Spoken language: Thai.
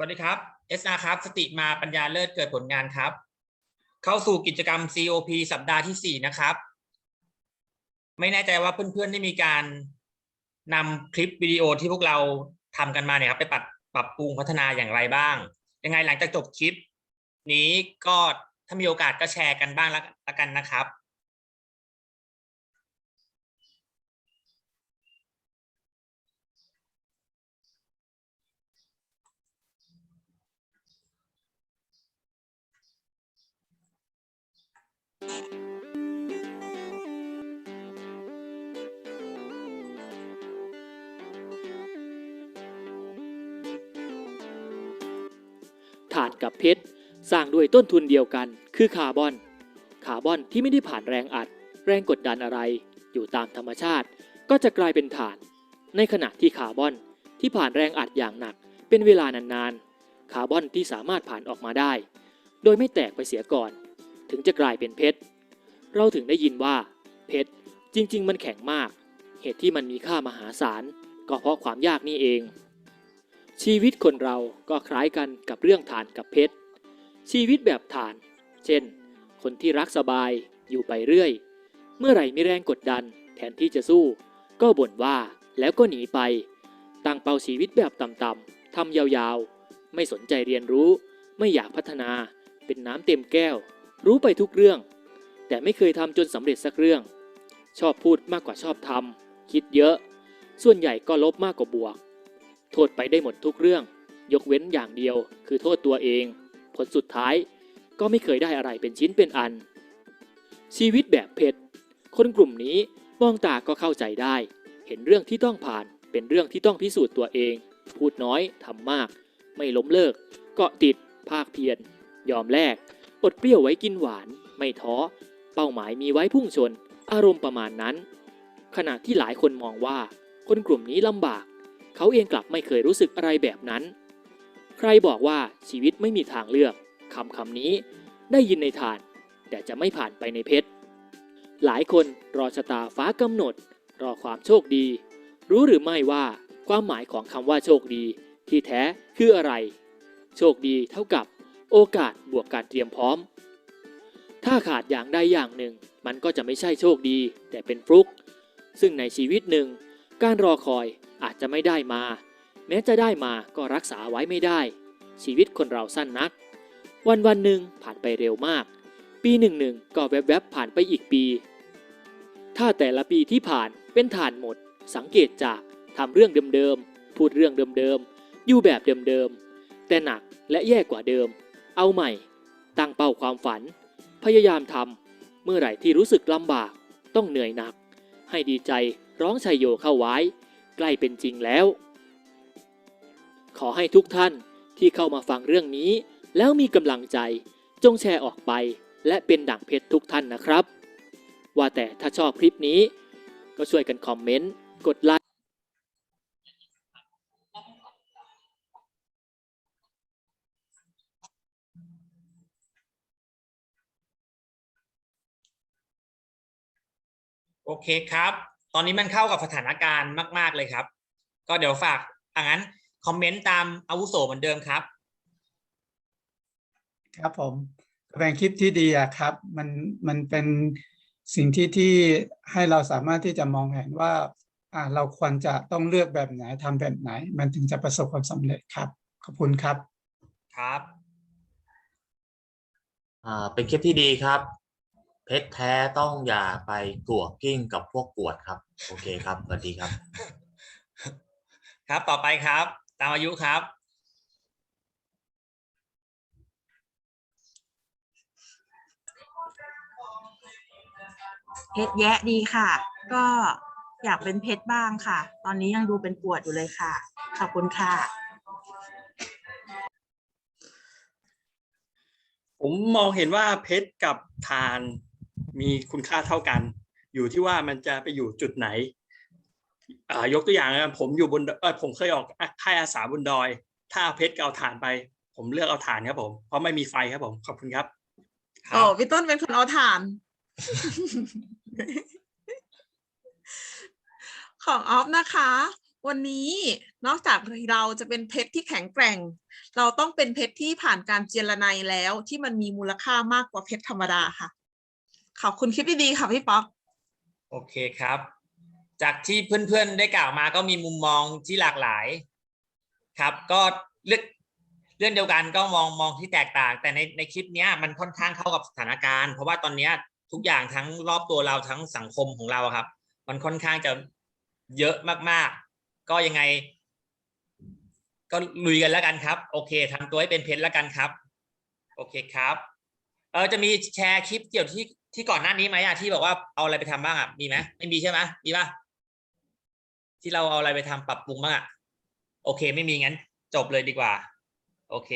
สวัสดีครับ SR ครับ สติมาปัญญาเลิศเกิดผลงานครับ เข้าสู่กิจกรรม COP สัปดาห์ที่สี่นะครับ ไม่แน่ใจว่าเพื่อนๆได้มีการนำคลิปวิดีโอที่พวกเราทำกันมาเนี่ยครับไปปรับปรับปรุงพัฒนาอย่างไรบ้าง ยังไงหลังจากจบคลิป นี้ก็ถ้ามีโอกาสก็แชร์กันบ้างละกันนะครับานกับเพชรสร้างด้วยต้นทุนเดียวกัน คือคาร์บอน คาร์บอนที่ไม่ได้ผ่านแรงอัด แรงกดดันอะไร อยู่ตามธรรมชาติ ก็จะกลายเป็นถ่าน ในขณะที่คาร์บอนที่ผ่านแรงอัดอย่างหนัก เป็นเวลานานๆ คาร์บอนที่สามารถผ่านออกมาได้ โดยไม่แตกไปเสียก่อน ถึงจะกลายเป็นเพชร เราถึงได้ยินว่า เพชรจริง ๆ มันแข็งมาก เหตุที่มันมีค่ามหาศาลก็เพราะความยากนี่เอง ชีวิตคนเราก็คล้ายกันกับเรื่องฐานกับเพชร ชีวิตแบบฐาน เช่น คนที่รักสบายอยู่ไปเรื่อย เมื่อไหร่มีแรงกดดันแทนที่จะสู้ ก็บ่นว่าแล้วก็หนีไป ตั้งเป้าชีวิตแบบต่ำๆทำยาวๆ ไม่สนใจเรียนรู้ ไม่อยากพัฒนา เป็นน้ำเต็มแก้ว รู้ไปทุกเรื่อง แต่ไม่เคยทำจนสำเร็จสักเรื่อง ชอบพูดมากกว่าชอบทำคิดเยอะ ส่วนใหญ่ก็ลบมากกว่าบวก โทษไปได้หมดทุกเรื่อง ยกเว้นอย่างเดียว คือโทษตัวเอง ผลสุดท้ายก็ไม่เคยได้อะไรเป็นชิ้นเป็นอัน ชีวิตแบบเพชรคนกลุ่มนี้มองตาก็เข้าใจได้ เห็นเรื่องที่ต้องผ่าน เป็นเรื่องที่ต้องพิสูจน์ตัวเอง พูดน้อยทำมาก ไม่ล้มเลิก เกาะติด ภาคเพียรยอมแลกอดเปรี้ยวไว้กินหวาน ไม่ท้อ เป้าหมายมีไว้พุ่งชน อารมณ์ประมาณนั้น ขณะที่หลายคนมองว่า คนกลุ่มนี้ลำบาก เขาเองกลับไม่เคยรู้สึกอะไรแบบนั้น ใครบอกว่าชีวิตไม่มีทางเลือกคำคำนี้ได้ยินในทาน แต่จะไม่ผ่านไปในเพชร หลายคนรอชะตาฟ้ากำหนด รอความโชคดี รู้หรือไม่ว่าความหมายของคำว่าโชคดี ที่แท้คืออะไร โชคดีเท่ากับโอกาสบวกการเตรียมพร้อม ถ้าขาดอย่างใดอย่างหนึ่ง มันก็จะไม่ใช่โชคดี แต่เป็นฟลุก ซึ่งในชีวิตหนึ่ง การรอคอย จะไม่ได้มา แม้จะได้มาก็รักษาไว้ไม่ได้ ชีวิตคนเราสั้นนัก วันวันหนึ่งผ่านไปเร็วมาก ปีหนึ่งหนึ่งก็แวบๆผ่านไปอีกปี ถ้าแต่ละปีที่ผ่านเป็นฐานหมด สังเกตจากทำเรื่องเดิมๆพูดเรื่องเดิมๆอยู่แบบเดิมๆแต่หนักและแย่กว่าเดิม เอาใหม่ ตั้งเป้าความฝัน พยายามทำเมื่อไหร่ที่รู้สึกลำบาก ต้องเหนื่อยหนัก ให้ดีใจร้องชัยโยเข้าไว้ ใกล้เป็นจริงแล้ว ขอให้ทุกท่านที่เข้ามาฟังเรื่องนี้ แล้วมีกำลังใจจงแชร์ออกไป และเป็นดั่งเพชรทุกท่านนะครับ ว่าแต่ถ้าชอบคลิปนี้ ก็ช่วยกันคอมเมนต์กดไลค์โอเคครับ ตอนนี้มันเข้ากับสถานการณ์มาก ๆเลยครับ ก็เดี๋ยวฝากอ่างั้นคอมเมนต์ตามอาวุโสเหมือนเดิมครับ ครับผมเป็นคลิปที่ดีอะครับ มันมันเป็นสิ่งที่ที่ให้เราสามารถที่จะมองเห็นว่าอ่าเราควรจะต้องเลือกแบบไหนทำแบบไหน มันถึงจะประสบความสำเร็จครับ ขอบคุณครับ ครับ อ่าเป็นคลิปที่ดีครับ เพชรแท้ต้องอย่าไปกลัวกิ้งกับพวกกวดครับ โอเคครับสวัสดีครับ ครับต่อไปครับ ตามอายุครับ เพชรแยะดีค่ะ ก็อยากเป็นเพชรบ้างค่ะ ตอนนี้ยังดูเป็นปวดอยู่เลยค่ะ ขอบคุณค่ะ ผมมองเห็นว่าเพชรกับทาน มีคุณค่าเท่ากัน อยู่ที่ว่ามันจะไปอยู่จุดไหนอายกตัวอย่างนะครับผมอยู่บนเออผมเคยออกค่ายอาสาบนดอย ถ้าเพชรกับเอาถ่านไป ผมเลือกเอาถ่านครับผมเพราะไม่มีไฟครับผมขอบคุณครับโอ้พี่ต้นเป็นคนเอาถ่าน ของออฟนะคะ วันนี้นอกจากเราจะเป็นเพชรที่แข็งแกร่ง เราต้องเป็นเพชรที่ผ่านการเจรไนแล้วที่มันมีมูลค่ามากกว่าเพชรธรรมดาค่ะ ขอบคุณคลิปดีๆค่ะพี่ป๊อกโอเคครับ จากที่เพื่อนๆได้กล่าวมาก็มีมุมมองที่หลากหลาย ครับ ก็เรื่องเรื่องเดียวกันก็มองมองที่แตกต่าง แต่ในในคลิปเนี้ยมันค่อนข้างเข้ากับสถานการณ์ เพราะว่าตอนนี้ทุกอย่างทั้งรอบตัวเราทั้งสังคมของเราครับ มันค่อนข้างจะเยอะมากๆ ก็ยังไง ก็ลุยกันแล้วกันครับ โอเคทำตัวให้เป็นเพชรแล้วกันครับ โอเคครับเออจะมีแชร์คลิปเกี่ยวที่ ที่ก่อนหน้านี้ไหมอะที่บอกว่าเอาอะไรไปทำบ้างอะมีไหมไม่มีใช่ไหมมีป่ะที่เราเอาอะไรไปทำปรับปรุงบ้างอะโอเค ไม่มีงั้น จบเลยดีกว่า โอเค